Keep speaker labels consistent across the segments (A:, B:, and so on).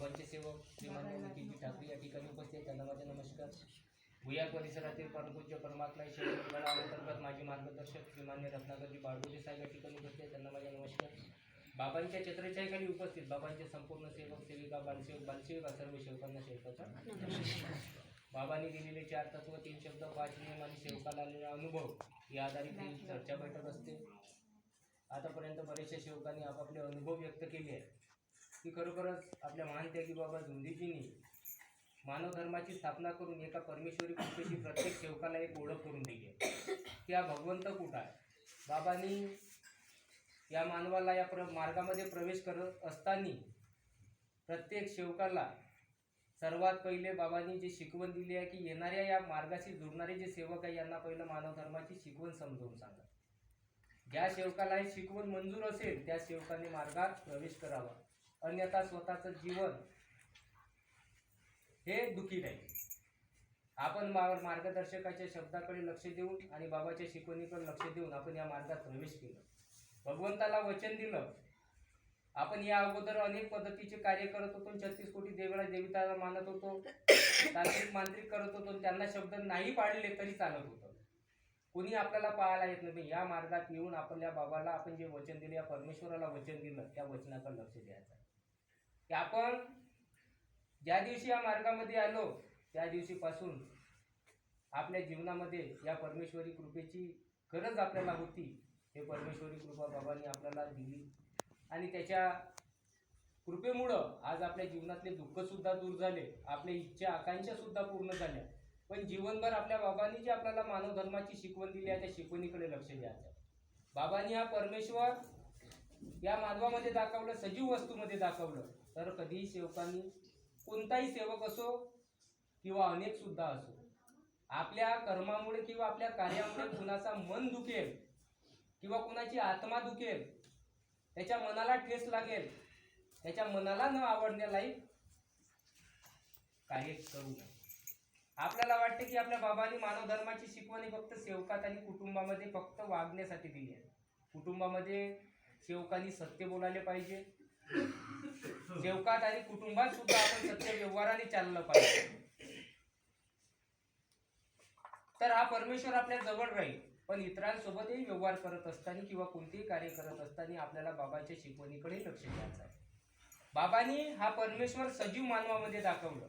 A: बाबांचे सेवक श्रीमान नितीनजी ठाकरे या ठिकाणी उपस्थित त्यांना माझा नमस्कार. भुयार परिसरातील परमपूज्य परमात्मा ईश्वर मंडळाअंतर्गत माझे मार्गदर्शक श्रीमान्य रत्नाकरजी बाळगोजे साहेब या ठिकाणी उपस्थित त्यांना माझा नमस्कार. बाबांच्या छत्रछायाखाली उपस्थित बाबांचे संपूर्ण सेवक सेविका बालसेवक बालसेविका सर्व सेवकांना सेवकाचा नमस्कार. बाबांनी दिलेले चार तत्व तीन शब्द पाच नियम आणि सेवकाला आलेला अनुभव या आधारित चर्चा बैठक असते. आतापर्यंत बरेचशा सेवकांनी आपापले अनुभव व्यक्त केले आहेत. की खरोखरच आपल्या महान त्यागी बाबा झुंदीजींनी मानव धर्माची स्थापना करून एका परमेश्वरी कृपेची प्रत्येक सेवकाला एक ओळख करून दिली आहे. की हा भगवंत कुठं आहे? बाबांनी या मानवाला या प्र मार्गामध्ये प्रवेश करत असताना प्रत्येक सेवकाला सर्वात पहिले बाबांनी जी शिकवण दिली आहे की येणाऱ्या या मार्गाशी जुडणारे जे सेवक आहे यांना पहिलं मानव धर्माची शिकवण समजावून सांगा. ज्या सेवकाला ही शिकवण मंजूर असेल त्या सेवकाने मार्गात प्रवेश करावा. अन्यथा स्वतःचं जीवन हे दुखी राहील आपण मार्गदर्शकाच्या शब्दाकडे लक्ष देऊन आणि बाबाच्या शिकवणीकडे लक्ष देऊन आपण या मार्गात प्रवेश केला. भगवंताला वचन दिलं. आपण या अगोदर अनेक पद्धतीचे कार्य करत होतो. छत्तीस कोटी देवळा देविताला मानत होतो. तांत्रिक मांत्रिक करत होतो. त्यांना शब्द नाही पाळले तरी चालत होतं. कोणी आपल्याला पाहायला येत नाही या मार्गात येऊन आपल्या बाबाला आपण जे वचन दिले या परमेश्वराला वचन दिलं त्या वचनाकडे लक्ष द्यायचं की आपण ज्या दिवशी या मार्गामध्ये आलो त्या दिवशीपासून आपल्या जीवनामध्ये या परमेश्वरी कृपेची गरज आपल्याला होती. हे परमेश्वरी कृपा बाबांनी आपल्याला दिली. आणि त्याच्या कृपेमुळं आज आपल्या जीवनातले दुःखसुद्धा दूर झाले. आपल्या इच्छा आकांक्षासुद्धा पूर्ण झाल्या. पण जीवनभर आपल्या बाबांनी जी आपल्याला मानव धर्माची शिकवण दिली आहे त्या शिकवणीकडे लक्ष द्यायचं बाबांनी हा परमेश्वर या मानवामध्ये दाखवलं सजीव वस्तूमध्ये दाखवलं. तर कधीही सेवकांनी कोणताही सेवक असो किंवा अनेक सुद्धा असो आपल्या कर्मामुळे किंवा आपल्या कार्यामुळे कुणाचा मन दुखेल किंवा कुणाची आत्मा दुखेल त्याच्या मनाला ठेस लागेल त्याच्या मनाला न आवडण्यालाही कार्य करू नये. आपल्याला वाटते की आपल्या बाबांनी मानव धर्माची शिकवणी फक्त सेवकात आणि कुटुंबामध्ये फक्त वागण्यासाठी दिली आहे. कुटुंबामध्ये सेवकांनी सत्य बोलायला पाहिजे. सेवकात आणि कुटुंबात सुद्धा आपण सत्य व्यवहाराने चाललं पाहिजे. तर हा परमेश्वर आपल्या जवळ राहील पण इतरांसोबतही व्यवहार करत असताना किंवा कोणतेही कार्य करत असताना आपल्याला बाबांच्या शिकवणीकडे लक्ष द्यायचं आहे. बाबांनी हा परमेश्वर सजीव मानवामध्ये दाखवलं.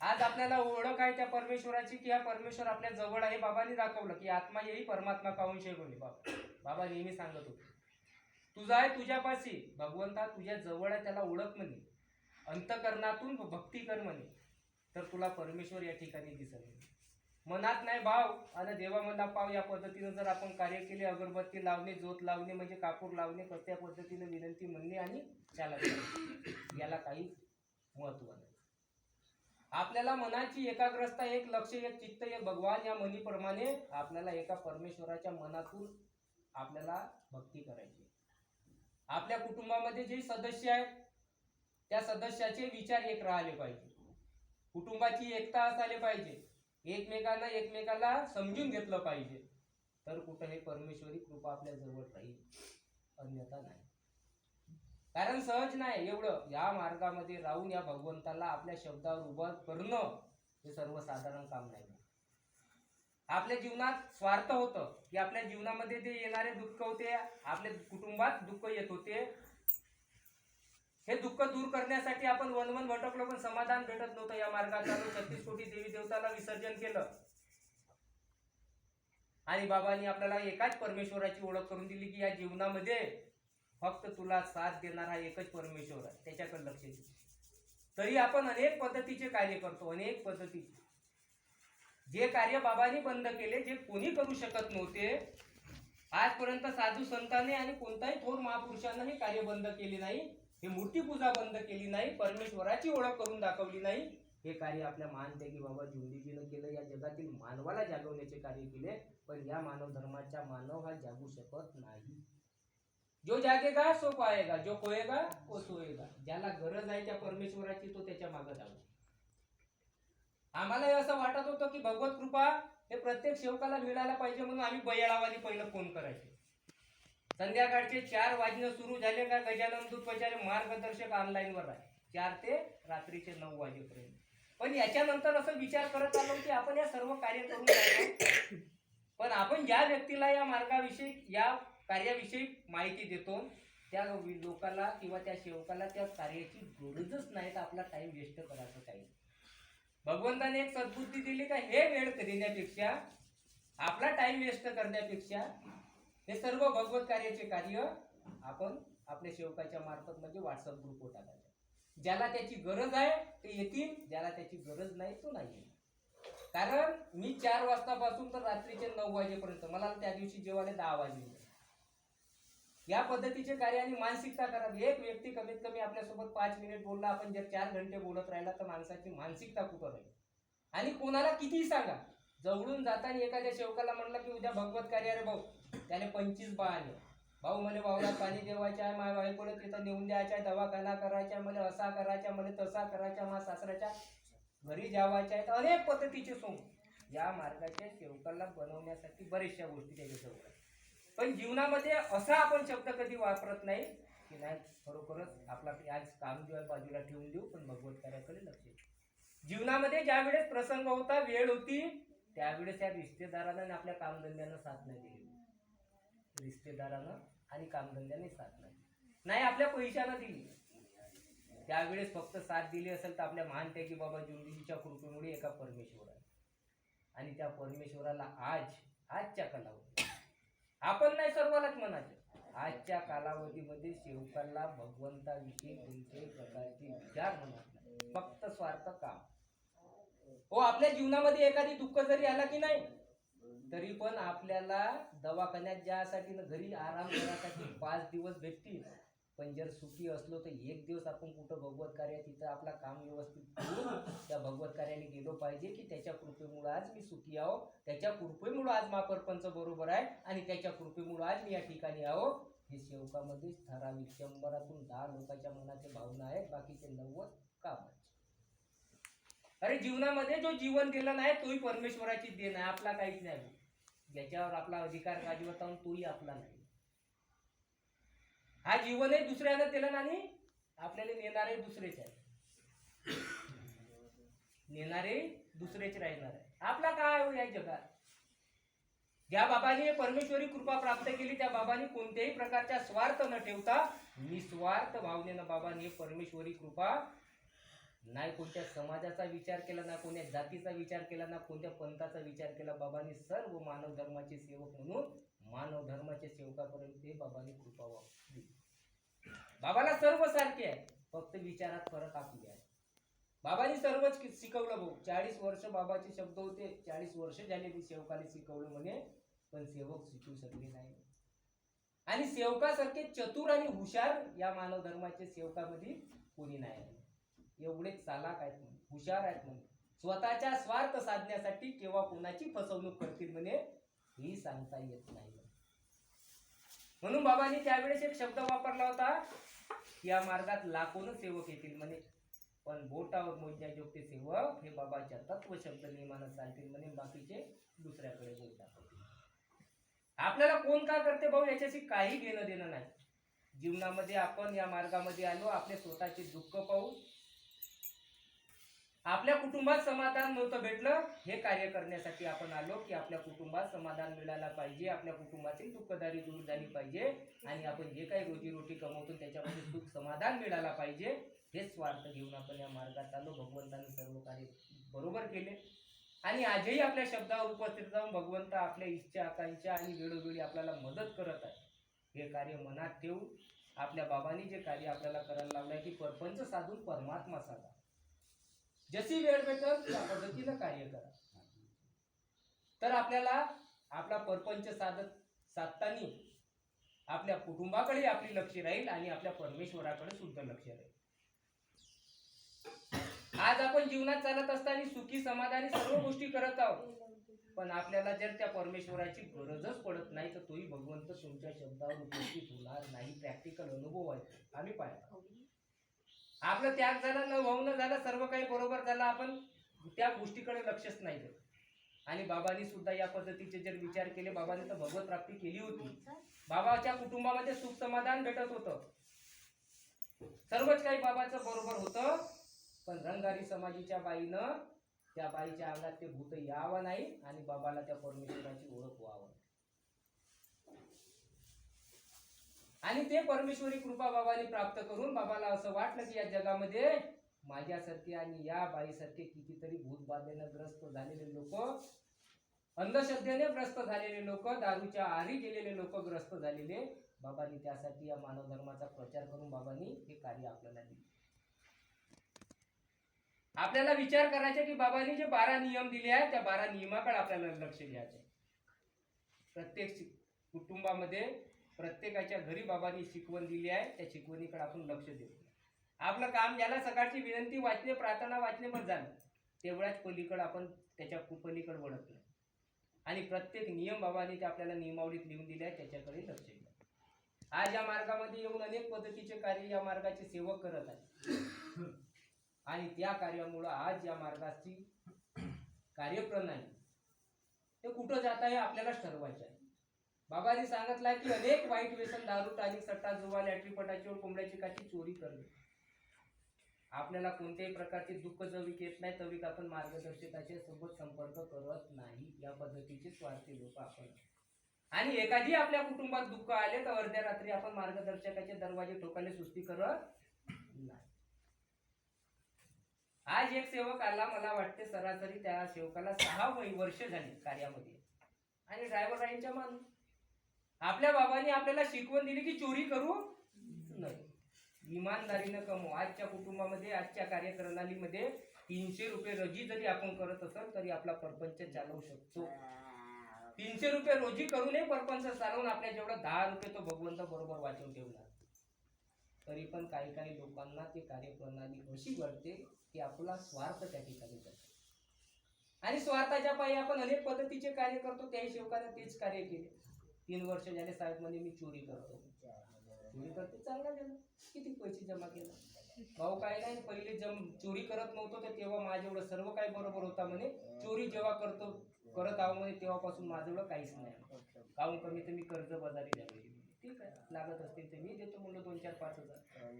A: आज आपल्याला ओळख आहे त्या परमेश्वराची की हा परमेश्वर आपल्या जवळ आहे बाबांनी दाखवलं की आत्मा येई परमात्मा काहून शेगवली बाबा. बाबा नेहमी सांगत होते. तुझा आहे तुझ्यापाशी. भगवंता तुझ्या जवळ आहे त्याला ओळख म्हणे. अंतकरणातून भक्ती कर म्हणे. तर तुला परमेश्वर या ठिकाणी दिसेल. मनात नाही भाव. आणि देवामधला पाव या पद्धतीनं जर आपण कार्य केले अगरबत्ती लावणे जोत लावणे म्हणजे कापूर लावणे त्या पद्धतीनं विनंती म्हणणे आणि त्याला याला काही महत्त्व नाही. आपल्याला मनाची एकाग्रता एक लक्ष एक चित्त एक भगवान या मनीप्रमाणे आपल्याला एका परमेश्वराच्या मनातून आपल्याला भक्ती करायची. आपल्या कुटुंबामध्ये जे सदस्य आहेत त्या सदस्याचे विचार एक राहिले पाहिजे. कुटुंबाची एकता असायला पाहिजे. एकमेकांना एकमेकाला समजून घेतलं पाहिजे. तर कुठं हे परमेश्वरी कृपा आपल्या जवळ राहील अन्यथा नाही. कारण सहज नाही एवढं या मार्गामध्ये राहून या भगवंताला आपल्या शब्दावर उभं करणं हे सर्वसाधारण काम नाही. आपल्या जीवनात स्वार्थ होतं. की आपल्या जीवनामध्ये ते येणारे दुःख होते आपल्या कुटुंबात दुःख येत होते. हे दुःख दूर करण्यासाठी आपण वनवन भटकलो पण समाधान भेटत नव्हतं या मार्गात छत्तीस कोटी देवी देवताला विसर्जन केलं. आणि बाबांनी आपल्याला एकाच परमेश्वराची ओळख करून दिली की या जीवनामध्ये फक्त तुला साथ देणारा एकच परमेश्वर आहे. त्याच्याकडे लक्ष दे. तरी आपण अनेक पद्धतीचे कार्य करतो अनेक पद्धतीचे जे कार्य बाबांनी बंद केले जे कोणी करू शकत नव्हते आजपर्यंत साधू संतांनी आणि कोणताही थोर महापुरुषांना हे कार्य बंद केले नाही हे मूर्तीपूजा बंद केली नाही परमेश्वराची ओळख करून दाखवली नाही हे कार्य आपल्या महान त्यागी बाबा जोंदीजीनं केलं या जगातील मानवाला जागवण्याचे कार्य केले पण या मानव धर्माचा मानव हा जागू शकत नाही. जो जागेगा सो पाएगा जो खोएगा वो सोएगा ज्याला गरज आहे त्या परमेश्वराची तो त्याच्यामागे जाऊ आम्हालाही असं वाटत होतं की भगवत कृपा हे प्रत्येक सेवकाला मिळायला पाहिजे म्हणून आम्ही बयाळावादी पहिलं फोन करायचे. संध्याकाळचे चार वाजणं सुरू झाले का गजानन दूत मार्गदर्शक ऑनलाईनवर आहे. चार ते रात्रीचे नऊ वाजेपर्यंत. पण याच्यानंतर असं विचार करत आलो की आपण या सर्व कार्य करून पण आपण ज्या व्यक्तीला या मार्गाविषयी या कार्याविषयी माहिती देतो त्या लोकाला किंवा त्या सेवकाला त्या कार्याची गरजच नाही तर आपला टाइम वेस्ट करायचं काही भगवंताने एक सद्बुद्धी दिली का हे वेळ देण्यापेक्षा आपला टाइम वेस्ट करण्यापेक्षा हे सर्व भगवत कार्याचे कार्य आपण आपल्या सेवकाच्या मार्फत म्हणजे व्हॉट्सअप ग्रुपवर टाकायचं. ज्याला त्याची गरज आहे ते येतील. ज्याला त्याची गरज नाही तो नाही कारण मी चार वाजतापासून तर रात्रीचे नऊ वाजेपर्यंत मला त्या दिवशी जेवायला दहा वाजले. या पद्धतीचे कार्य आणि मानसिकता करा. एक व्यक्ती कमीत कमी आपल्यासोबत पाच मिनिट बोलला आपण जर चार घंटे बोलत राहिला तर माणसाची मानसिकता कुठं राहील आणि कोणाला कितीही सांगा. जवळून जाताना एखाद्या शेवकाला म्हणलं की उद्या भगवत कार्य रे भाऊ. त्याने पंचवीस बा आले भाऊ मला वावरात पाणी देवायचं आहे माझ्या बायकोला तिथं नेऊन द्यायच्या आहे दवाखाना करायच्या मला असा करायच्या मला तसा करायच्या मा सासऱ्याच्या घरी जावायच्या आहेत अनेक पद्धतीचे सोंग. या मार्गाच्या शेवकाला बनवण्यासाठी बऱ्याचशा गोष्टी त्याच्या सेवकाला पण जीवनामध्ये असा आपण शब्द कधी वापरत नाही की नाही खरोखरच आपला आज काम जो आहे बाजूला ठेवून देऊ पण भगवत कार्याकडे लक्ष जीवनामध्ये ज्या वेळेस प्रसंग होता वेळ होती त्यावेळेस या रिश्तेदारानं आणि आपल्या कामधंद्यानं साथ नाही दिली. रिश्तेदारानं आणि कामधंद्याने साथ नाही नाही आपल्या पैशानं दिली. त्यावेळेस फक्त साथ दिली असेल तर आपल्या महानत्यागी बाबा जुंडीजीच्या कृपेमुळे एका परमेश्वर आहे आणि त्या परमेश्वराला आज आजच्या कलावर आपण नाही सर्वांनाच म्हणायचे. आजच्या कालावधीमध्ये सेवकाला भगवंताविषयी कोणत्याही प्रकारचे विचार म्हणत नाही. फक्त स्वार्थ काम. हो आपल्या जीवनामध्ये एखादी दुःख जरी आला की नाही तरी पण आपल्याला दवाखान्यात ज्यासाठी घरी आराम करण्यासाठी पाच दिवस भेटतील. पण जर सुखी असलो तर एक दिवस आपण कुठं भगवत कार्य तिथं आपला काम व्यवस्थित करून त्या भगवत कार्याने गेलो पाहिजे की त्याच्या कृपेमुळं आज मी सुखी आहो. त्याच्या कृपेमुळं आज महापरपंच बरोबर आहे आणि त्याच्या कृपेमुळं आज मी या ठिकाणी आहो. हे सेवकामध्ये ठराविक शंभरातून दहा लोकांच्या मनाचे भावना आहेत बाकीचे नव्वद कामाचे. अरे जीवनामध्ये जो जीवन दिला नाही तोही परमेश्वराची देण आहे आपला काहीच नाही. ज्याच्यावर आपला अधिकार गाजवत आहोत तोही आपला नाही. हा जीवनही दुसऱ्यानं दिलं आणि आपल्याला नेणारे दुसरेच आहे नेणारे दुसरेच राहणार आहे आपला काय हो या जगात? ज्या बाबांनी परमेश्वरी कृपा प्राप्त केली त्या बाबांनी कोणत्याही प्रकारचा स्वार्थ न ठेवता निस्वार्थ भावनेनं बाबांनी परमेश्वरी कृपा नाही कोणत्या समाजाचा विचार केला ना कोणत्या जातीचा विचार केला ना कोणत्या पंथाचा विचार केला बाबांनी सर्व मानव धर्माचे सेवक म्हणून मानव धर्माच्या सेवकापर्यंत ते बाबांनी कृपा दिली बाबाला सर्व सारखे आहे फक्त विचारात फरक आपली आहे. बाबांनी सर्वच शिकवलं भाऊ. चाळीस वर्ष बाबाचे शब्द होते चाळीस वर्ष झाले मी सेवकाने शिकवलं म्हणे पण सेवक शिकू शकले नाही. आणि सेवकासारखे चतुर आणि हुशार या मानव धर्माच्या सेवकामध्ये कोणी नाही. आहे. एवढे चालाक आहेत म्हणे हुशार आहेत म्हणे. स्वतःच्या स्वार्थ साधण्यासाठी केव्हा कोणाची फसवणूक करतील म्हणे ही सांगता येत नाही. म्हणून बाबांनी त्यावेळेस एक शब्द वापरला होता या मार्गात लाखोन सेवक येतील म्हणे. पण बोटावर मोजण्याजोगते सेवक हे बाबाच्या तत्व शब्द नियमानं चालतील म्हणे बाकीचे दुसऱ्याकडे बोलतात आपल्याला कोण का करते भाऊ याच्याशी काही घेणं देणं नाही. जीवनामध्ये आपण या मार्गामध्ये आलो आपले स्वतःचे दुःख पाहू आपल्या कुटुंबात समाधान नव्हतं भेटलं हे कार्य करण्यासाठी आपण आलो की आपल्या कुटुंबात समाधान मिळायला पाहिजे आपल्या कुटुंबातील दुःखदारी दूर झाली पाहिजे आणि आपण जे काही रोजीरोटी कमवतो त्याच्यामध्ये सुख समाधान मिळायला पाहिजे हे स्वार्थ घेऊन आपण या मार्गात आलो. भगवंताने सर्व कार्य बरोबर केले. आणि आजही आपल्या शब्दावर उपस्थित जाऊन भगवंत आपल्या इच्छा आकांक्षा आणि वेळोवेळी आपल्याला मदत करत आहे. हे कार्य मनात ठेवून आपल्या बाबांनी जे कार्य आपल्याला करायला लावलं आहे की परपंच साधून परमात्मा साधा. जशी वेळ भेटल त्या पद्धतीनं कार्य करा. तर आपल्याला आपला परपंच साधत साधताना आपल्या कुटुंबाकडे आपली लक्ष राहील आणि आपल्या परमेश्वराकडे सुद्धा लक्ष राहील. आज आपण जीवनात चालत असताना सुखी समाधानी सर्व गोष्टी करत आहोत. पण आपल्याला जर त्या परमेश्वराची गरजच पडत नाही तर तोही भगवंत तुमच्या शब्दावर उपस्थित होणार नाही. प्रॅक्टिकल अनुभव आहे. आम्ही पाहिला आपलं त्याग झाला न वाहून झालं सर्व काही बरोबर झालं आपण त्या गोष्टीकडे लक्षच नाही देत. आणि बाबांनी सुद्धा या पद्धतीचे जर विचार केले बाबांनी तर भगवत प्राप्ती केली होती. बाबाच्या कुटुंबामध्ये सुख समाधान भेटत होतं. सर्वच काही बाबाचं बरोबर होतं पण रंगारी समाजीच्या बाईनं त्या बाईच्या अंगात ते भूत यावं नाही आणि बाबाला त्या परमेश्वराची ओळख व्हावं आणि ते परमेश्वरी कृपा बाबाने प्राप्त करून बाबाला असं वाटलं की या जगामध्ये माझ्यासारखे आणि या बाईसारखे कितीतरी भूतबाधेनं ग्रस्त झालेले लोक अंधश्रद्धेने ग्रस्त झालेले लोक दारूच्या आरी गेलेले लोक ग्रस्त झालेले बाबांनी त्यासाठी या मानव धर्माचा प्रचार करून बाबांनी हे कार्य आपल्याला दिले. आपल्याला विचार करायचा की बाबांनी जे बारा नियम दिले आहेत त्या बारा नियमाकडे आपल्याला लक्ष द्यायचे प्रत्येक कुटुंबामध्ये प्रत्येकाच्या घरी बाबांनी शिकवण दिली आहे. त्या शिकवणीकडे आपण लक्ष देतो आपलं काम ज्याला सकाळची विनंती वाचणे प्रार्थना वाचणे मग झालं तेवढ्याच पलीकडं आपण त्याच्या कु- पलीकडे वळत नाही आणि प्रत्येक नियम बाबांनी ते आपल्याला नियमावलीत लिहून दिले आहे त्याच्याकडे लक्ष द्या. आज या मार्गामध्ये येऊन अनेक पद्धतीचे कार्य या मार्गाचे सेवक करत आहेत. आणि त्या कार्यामुळं आज या मार्गाची कार्यप्रणाली ते कुठं जात आहे आपल्यालाच ठरवायचं आहे. बाबांनी सांगितलं की अनेक वाईट व्यसन दारू ताजी सट्टा जुवा लॅटरी पटाची कोंबड्याची काची चोरी करणे. आपल्याला कोणत्याही प्रकारचे दुःख जविक येत नाही तविक आपण मार्गदर्शकाच्या सोबत संपर्क करत नाही. या पद्धतीचे स्वार्थी लोक आपण आणि एखादी आपल्या कुटुंबात दुःख आले तर अर्ध्या रात्री आपण मार्गदर्शकाचे दरवाजे ठोकायला सुस्ती करत नाही. आज एक सेवक आला मला वाटते सरासरी त्या सेवकाला सहा वर्ष झाली कार्यामध्ये. आणि ड्रायव्हर राहींच्या मान आपल्या बाबांनी आपल्याला शिकवण दिली की चोरी करू नाही इमानदारीनं कमवू. आजच्या कुटुंबामध्ये आजच्या कार्यप्रणालीमध्ये तीनशे रुपये रोजी जरी आपण करत असाल तरी आपला परपंच चालवू शकतो. तीनशे रुपये रोजी करूनही परपंच चालवून आपल्या जेवढं दहा रुपये तो भगवंत बरोबर वाचून ठेवणार. तरी पण काही काही लोकांना ती कार्यप्रणाली अशी वाटते की आपला स्वार्थ त्या ठिकाणी जातो. आणि स्वार्थाच्या पायी आपण अनेक पद्धतीचे कार्य करतो त्याही शेवकाने तेच कार्य केले. तीन वर्ष झाले साहेब म्हणे मी चोरी करतो. चोरी करते चांगला झालं. किती पैसे जमा केला? भाऊ काय नाही. पहिले जम चोरी करत नव्हतो तर तेव्हा माझ्याएवढं सर्व काही बरोबर होता म्हणे. चोरी जेव्हा करतो करत आहो म्हणे तेव्हापासून माझ्याएवढं काहीच नाही. काहून कमी तर मी कर्ज बाजारी झालो ठीक आहे. लागत असतील तर मी देतो म्हणलं दोन चार पाच हजार.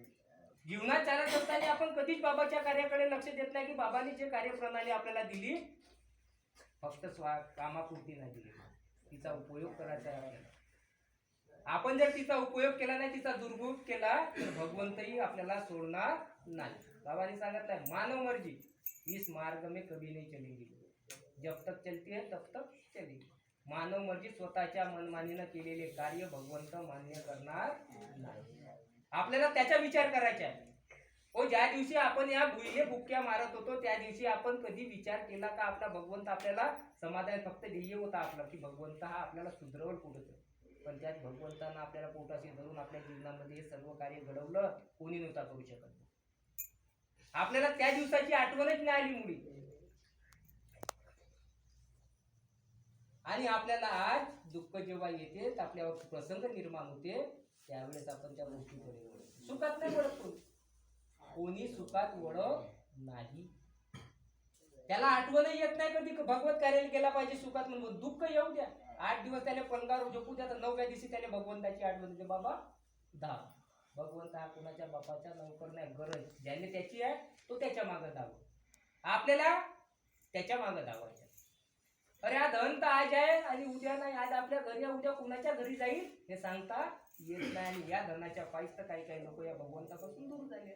A: जीवनात चालत असताना आपण कधीच बाबाच्या कार्याकडे लक्ष देत नाही की बाबांनी जे कार्यप्रणाली आपल्याला दिली फक्त स्वा कामापुरती नाही दिली. तिचा उपयोग करायचा आहे. आपण जर तिचा उपयोग केला नाही तिचा दुर्भोग केला तर भगवंतही आपल्याला सोडणार नाही. बाबांनी सांगितलंय मानव मर्जी. इस मार्ग में कभी नहीं चलेगी जब तक चलती है तब तक चलेगी मानव मर्जी स्वतःच्या मनमानीनं केलेले कार्य भगवंत मान्य करणार नाही. आपल्याला त्याचा विचार करायचा आहे. हो ज्या दिवशी आपण या भुईले भुक्या मारत होतो त्या दिवशी आपण कधी विचार केला का? आपला भगवंत आपल्याला समाधान फक्त ध्येय होता आपला की भगवंत हा आपल्याला सुधरवल कुठं पण त्यात भगवंतांना आपल्याला पोटाशी धरून आपल्या जीवनामध्ये हे सर्व कार्य घडवलं कोणी नव्हता करू शकत. आपल्याला त्या दिवसाची आठवणच नाही आली मुली. आणि आपल्याला आज दुःख जेव्हा येते आपल्यावर प्रसंग निर्माण होते त्यावेळेस आपण त्या गोष्टीकडे सुखात नाही वळत कोणी सुखात वडो नाही. त्याला आठवणही येत नाही कधी भगवत कार्याला केला पाहिजे सुखात म्हणून. दुःख येऊ द्या. आठ दिवस त्याला पलंगावर झोपू द्या तर नवव्या दिवशी त्याला भगवंताची आठवण येते बाबा दहा भगवंत हा कुणाच्या बापाच्या नोकर नाही गरज. ज्याने त्याची आहे तो त्याच्या मागं धाव आपल्याला त्याच्या मागं धावायचं अरे हा धन तर आज आहे आणि उद्या नाही. आज आपल्या घरी उद्या कुणाच्या घरी जाईल हे सांगता येत नाही. आणि या धनाच्या पायीच तर काही काही लोक या भगवंतापासून दूर झाले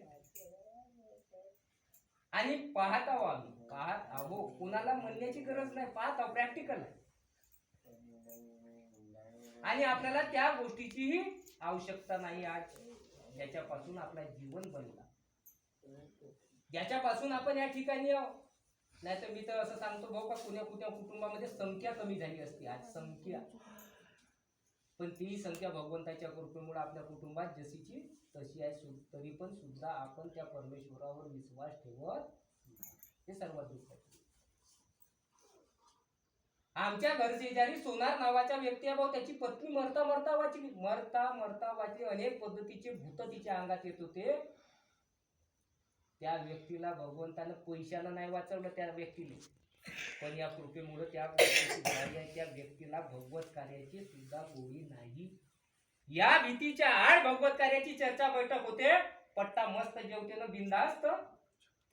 A: आणि पाहत आहो आम्ही. पाहत आहो. कुणाला म्हणण्याची गरज नाही. पाहत आहो. प्रॅक्टिकल आहे. आणि आपल्याला त्या गोष्टीचीही आवश्यकता नाही आज. ज्याच्यापासून आपला जीवन बनला. ज्याच्यापासून आपण या ठिकाणी आहो. नाही तर मी तर असं सांगतो भाऊ का कुण्या कुण्या कुटुंबामध्ये संख्या कमी झाली असती. आज संख्या. पण ती संख्या भगवंताच्या कृपेमुळे आपल्या कुटुंबात जशीची तशी आहे सु- तरी पण सुद्धा आपण त्या परमेश्वरावर विश्वास ठेवत हे सर्वात दुःख आमच्या घरचे शेजारी सोनार नावाचा व्यक्ती आहे भाऊ त्याची पत्नी मरता मरता वाचली. मरता मरता वाचली. अनेक पद्धतीचे भूत तिच्या अंगात येत होते. त्या व्यक्तीला भगवंतानं पैशानं नाही वाचवलं त्या व्यक्तीने. पण या कृपेमुळे त्या त्या व्यक्तीला भगवत कार्याची सुद्धा गोडी नाही. या भीतीच्या आड भगवत कार्याची चर्चा बैठक होते. पट्टा मस्त जेवते ना बिंदास्त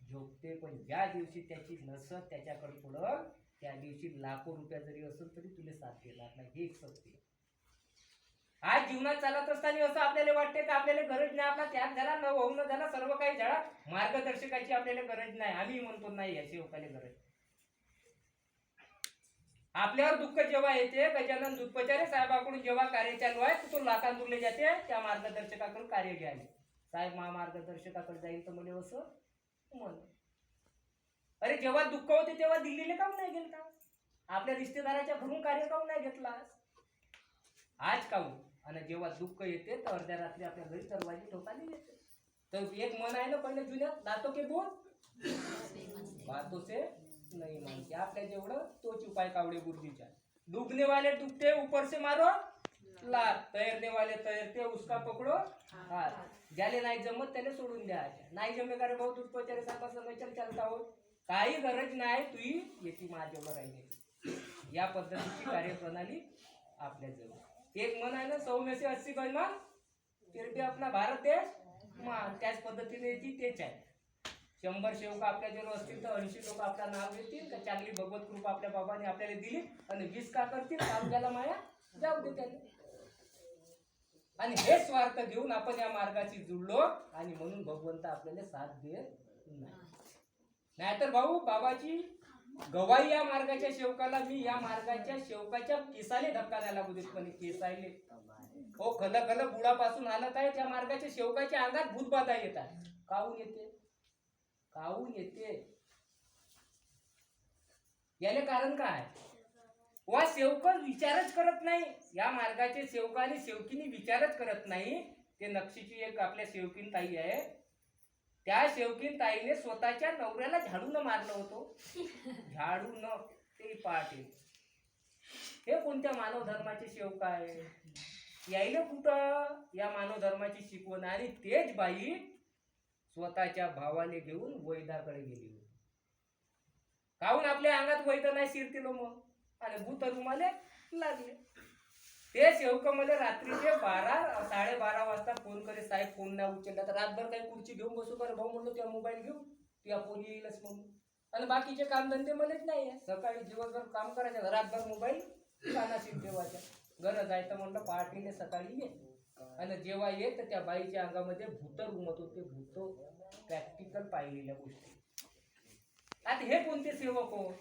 A: झोपते पण ज्या दिवशी त्याची नसत त्याच्याकडे पुढं त्या दिवशी लाखो रुपया जरी असेल तरी तुला साथ देणार नाही. हे एक सत्य आज जीवनात चालत असताना असं आपल्याला वाटते की आपल्याला गरज नाही? आपला त्याग झाला न होऊन झाला सर्व काही झाला. मार्गदर्शकाची आपल्याला गरज नाही. आम्ही म्हणतो नाही याची लोकांना गरज. आपल्यावर दुःख जेव्हा येते गजानन दुधपचारे साहेबाकडून जेव्हा कार्य चालू आहे तर तो लाखांदुरले जाते त्या मार्गदर्शकाकडून कार्य घ्यायला साहेब महामार्गदर्शकाकडे जाईल तर मला असं म्हण. अरे जेव्हा दुःख होते तेव्हा दिल्लीला काऊन नाही गेलता? आपल्या रिश्तेदाराच्या घरून कार्य काऊन नाही घेतला? आज काऊन आणि जेव्हा दुःख येते तर अर्ध्या रात्री आपल्या घरी दरवाजे ठोकायला येते. तर एक मन आहे ना पहिले जुन्यात दातो के बोल? बातों से नहीं मानते आपल्या जेवढं तोच उपाय कावडे गुरुजीच्या डुबने वाले डुबते ऊपर से मारो लात तैरने वाले तैरते उसका पकडो हात ज्याले नाही जमत त्याला सोडून द्या नाही जमे का रे भाऊ दूध पचारे सांगा चल चालता हो काही गरज नाही तुही येते माझ्यावर राहिली. या पद्धतीची कार्यप्रणाली आपल्या जवळ. एक मन आहे ना सौम्यसे अस्सी गजमान फिर भी आपला भारत देश. मान त्याच पद्धतीने येते तेच आहे. शंभर सेवक आपल्या जर असतील तर ऐंशी लोक आपलं नाव घेतील तर चांगली भगवत कृपा आपल्या बाबाने आपल्याला दिली आणि वीस का करतील तालुक्याला माया जाऊ दे त्याला आणि हे स्वार्थ घेऊन आपण या मार्गाशी जुळलो आणि म्हणून भगवंत आपल्याला साथ देत नाही. नाहीतर भाऊ बाबाची गवाई या मार्गाच्या शेवकाला मी या मार्गाच्या शेवकाच्या केसाले धक्का द्यायला लागू देत पण केसायले हो खल खल बुडापासून आणत आहे त्या मार्गाच्या शेवकाच्या अंगात भूतबाधा येतात येत आहे काहून येते? काहून येते. याले कारण काय? वा सेवक विचारच करत नाही. या मार्गाचे सेवक आणि सेवकीने विचारच करत नाही. ते नक्षीची एक आपल्या सेवकीन ताई आहे. त्या सेवकीन ताईने स्वतःच्या नवऱ्याला झाडून मारलं होतं. झाडून ते पहाटे हे कोणत्या मानव धर्माचे सेवक आहे? यायला कुठं? या मानव धर्माची शिकवण आणि तेच बाई स्वतःच्या भावाने घेऊन वैदाकडे गेली होती. काहून आपल्या अंगात वैद नाही शिरतील हो मग? आणि भूत रुमाले लागले ते शेवक मला रात्रीचे बारा साडेबारा वाजता फोन करे साहेब फोन नाही उचलला तर रातभर काही खुर्ची घेऊन बसू कर भाऊ म्हणलो त्या मोबाईल घेऊ तुझ्या फोन येईलच म्हणून. आणि बाकीचे कामधंदे मलाच नाही आहे. सकाळी दिवसभर काम करायचं रातभर मोबाईल कानाशी ठेवायचा. गरज आहे तर म्हणलं पहाटेने सकाळी ये. आणि जेव्हा येत तर त्या बाईच्या अंगामध्ये भूत रुमत होते भूत प्रॅक्टिकल पाहिलेल्या गोष्टी. आता हे कोणते सेवक हो?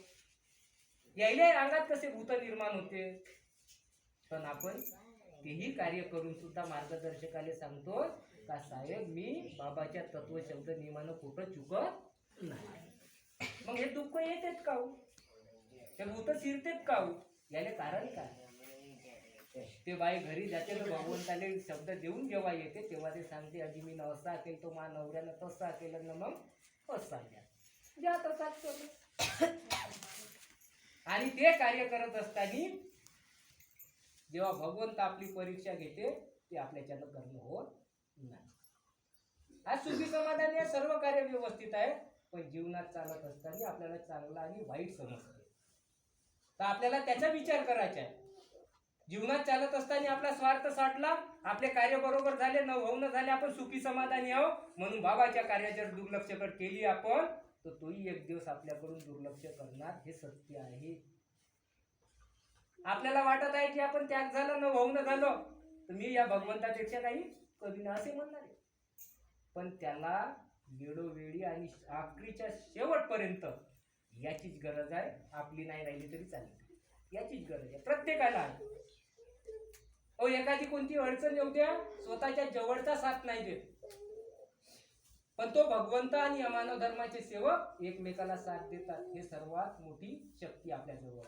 A: यायला अंगात कसे भूत निर्माण होते? पण आपण तेही कार्य करून सुद्धा मार्गदर्शकाने सांगतो का साहेब मी बाबाच्या तत्व शब्द नियमानं कुठं चुकत नाही. मग हे दुःख येतेच हो? ते भूत शिरतेत का हो? हो? याने कारण काय? ते बाई घरी जाते तर भगवंताले शब्द देऊन जेव्हा येते तेव्हा ते सांगते अजी मी असा केलं तो मा नवऱ्यानं तसा केलं ना मग असा द्या द्या तसाच आणि ते कार्य करत असताना जेव्हा भगवंत आपली परीक्षा घेते ते आपल्याच्यानं करणं होत नाही. आज सुखी समाधानी आहे सर्व कार्य व्यवस्थित आहे पण जीवनात चालत असताना आपल्याला चांगला आणि वाईट समजते. तर आपल्याला त्याचा विचार करायचा आहे. जीवनात चालत असताना आपला स्वार्थ साठला आपले कार्य बरोबर झाले न होऊन झाले आपण सुखी समाधानी आहो म्हणून बाबाच्या कार्याच्या दुर्लक्ष कर केली आपण तर तोही एक दिवस आपल्याकडून दुर्लक्ष करणार हे सत्य आहे. आपल्याला वाटत आहे की आपण त्याग झालं न होऊन झालो तर मी या भगवंतापेक्षा काही कमी ना असे म्हणणार आहे. पण त्याला वेळोवेळी आणि आखरीच्या शेवटपर्यंत याचीच गरज आहे. आपली नाही राहिली तरी चालेल. याचीच गरज आहे. प्रत्येकाला आहे. अहो एखादी कोणती अडचण येऊ द्या स्वतःच्या जवळचा साथ नाही देत. पण तो भगवंत आणि अमानव मानव धर्माचे सेवक एकमेकाला साथ देतात. हे सर्वात मोठी शक्ती आपल्या जवळ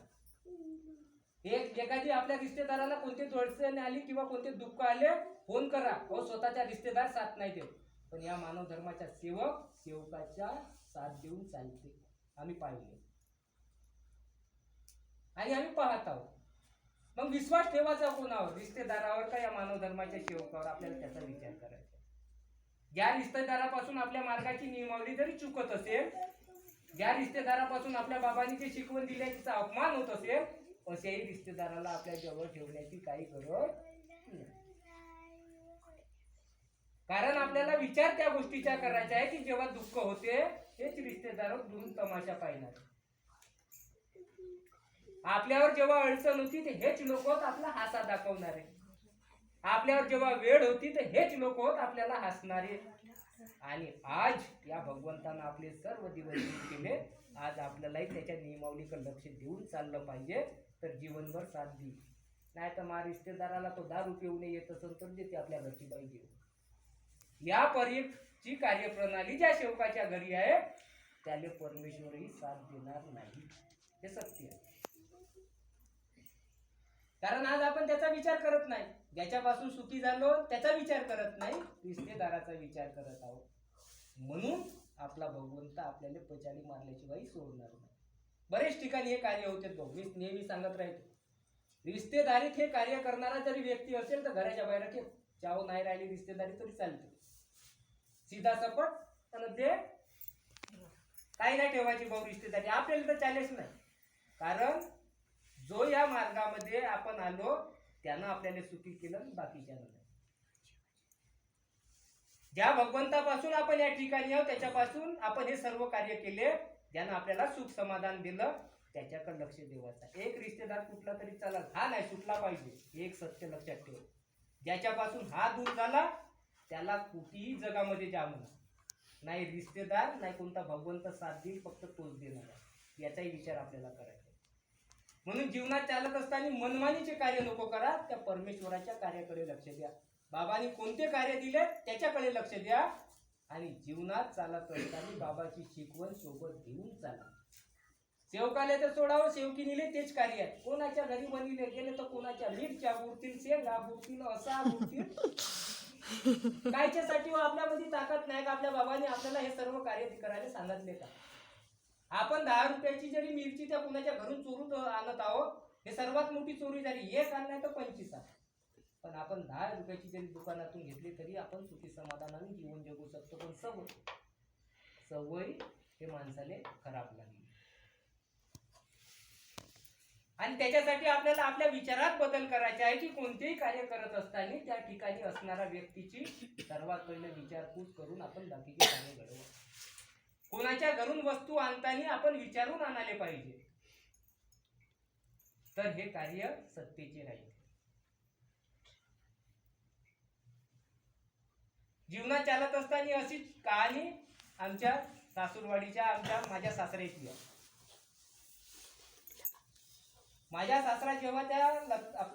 A: एक एखादी आपल्या रिश्तेदाराला कोणती अडचण आली किंवा कोणते दुःख आले फोन करा. अहो स्वतःच्या रिश्तेदार साथ नाही देत. पण या मानव धर्माच्या सेवक सेवकाच्या साथ देऊन चालते. आम्ही पाहिले. आणि आम्ही पाहत आहोत. मग विश्वास ठेवायचा कोणावर? रिश्तेदारावर का या मानव धर्माच्या सेवकावर? आपल्याला त्याचा विचार करायचा ज्या रिश्तेदारापासून आपल्या मार्गाची नियमावली जरी चुकत असेल ज्या रिश्तेदारापासून आपल्या बाबांनी जे शिकवण दिली तिचा अपमान होत असेल अशाही रिश्तेदाराला आपल्या जवळ ठेवण्याची काही गरज नाही. कारण आपल्याला विचार त्या गोष्टीचा करायचा आहे की जेव्हा दुःख होते हेच रिश्तेदार दुरून तमाशा पाहिणार आपल्यावर जेव्हा अडचण होती ते हेच लोक होत आपला हासा दाखवणारे. आपल्यावर जेव्हा वेळ होती तर हेच लोक होत आपल्याला हसणारे. आणि आज या भगवंतानं आपले सर्व दिवस केले. आज आपल्यालाही त्याच्या नियमावलीकडे लक्ष देऊन चाललं पाहिजे तर जीवनभर साथ देईल नाही तर मा रिश्तेदाराला तो दारू पिऊन येत असेल तर देते आपल्या घरची बाई या परीची कार्यप्रणाली ज्या शेवकाच्या घरी आहे त्याला परमेश्वरही साथ देणार नाही. हे सत्य आहे. कारण आज आपण त्याचा विचार करत नाही. ज्याच्यापासून सुखी झालो त्याचा विचार करत नाही. रिश्तेदाराचा विचार करत आहोत. म्हणून आपला भगवंत आपल्याला पचाली मारल्याशिवाय सोडणार नाही. बरेच ठिकाणी हे कार्य होते. तो मी नेहमी सांगत राहतो. रिश्तेदारीत हे कार्य करणारा जरी व्यक्ती असेल तर घराच्या बाहेर ठेव. चाव नाही राहिली रिश्तेदारी तरी चालते. सीधा सपट आणि ते काही नाही ठेवायची भाऊ रिश्तेदारी. आपल्याला तर चालेच नाही. कारण जो या मार्गामध्ये आपण आलो त्यानं आपल्याला सुखी केलं बाकीच्या नाही ज्या भगवंतापासून आपण या ठिकाणी आहोत त्याच्यापासून आपण हे सर्व कार्य केले ज्यानं आपल्याला सुख समाधान दिलं त्याच्याकडे लक्ष देवायचं एक रिश्तेदार कुठला तरी चालल हा नाही सुटला पाहिजे. एक सत्य लक्षात ठेव. ज्याच्यापासून हा दूर झाला त्याला कुठेही जगामध्ये जा नाही रिश्तेदार नाही कोणता भगवंत साथ देईल फक्त तोच देणार याचाही विचार आपल्याला करायचा म्हणून जीवनात चालत असताना मनमानीचे कार्य नको करा त्या परमेश्वराच्या कार्याकडे लक्ष द्या. बाबांनी कोणते कार्य दिले त्याच्याकडे लक्ष द्या. आणि जीवनात चालत असताना बाबाची शिकवण सोबत घेऊन चाला. सेवकाले तर सोडावं सेवकीनीले तेच कार्य आहे. कोणाच्या घरी बनिले गेले तर कोणाच्या मिरच्या बुडतील शेंगा बुडतील असा बुडतील. कायच्यासाठी आपल्यामध्ये ताकद नाही का? आपल्या बाबांनी आपल्याला हे सर्व कार्य करायला सांगितले का? आपण दहा रुपयाची जरी मिरची त्या कुणाच्या घरून चोरून आणत आहोत हे सर्वात मोठी चोरी झाली. एक आण तर पंचवीस आण. पण आपण दहा रुपयाची जरी दुकानातून घेतली तरी आपण सुखी समाधानाने जीवन जगू शकतो. पण सवय सवय हे माणसाने खराब लागली आणि त्याच्यासाठी आपल्याला आपल्या विचारात बदल करायचा आहे की कोणतेही कार्य करत असताना त्या ठिकाणी असणाऱ्या व्यक्तीची सर्वात पहिले विचारपूस करून आपण बाकीचे कार्य घडवू. कोणाच्या घरून वस्तू आणताना आपण विचारून आणायला पाहिजे. तर हे कार्य सत्तेचे राहील जीवनात चालत असताना अशीच कहाणी आमच्या सासूरवाडीच्या आमच्या माझ्या सासऱ्याची आहे. माझ्या सासरा जेव्हा त्या लग-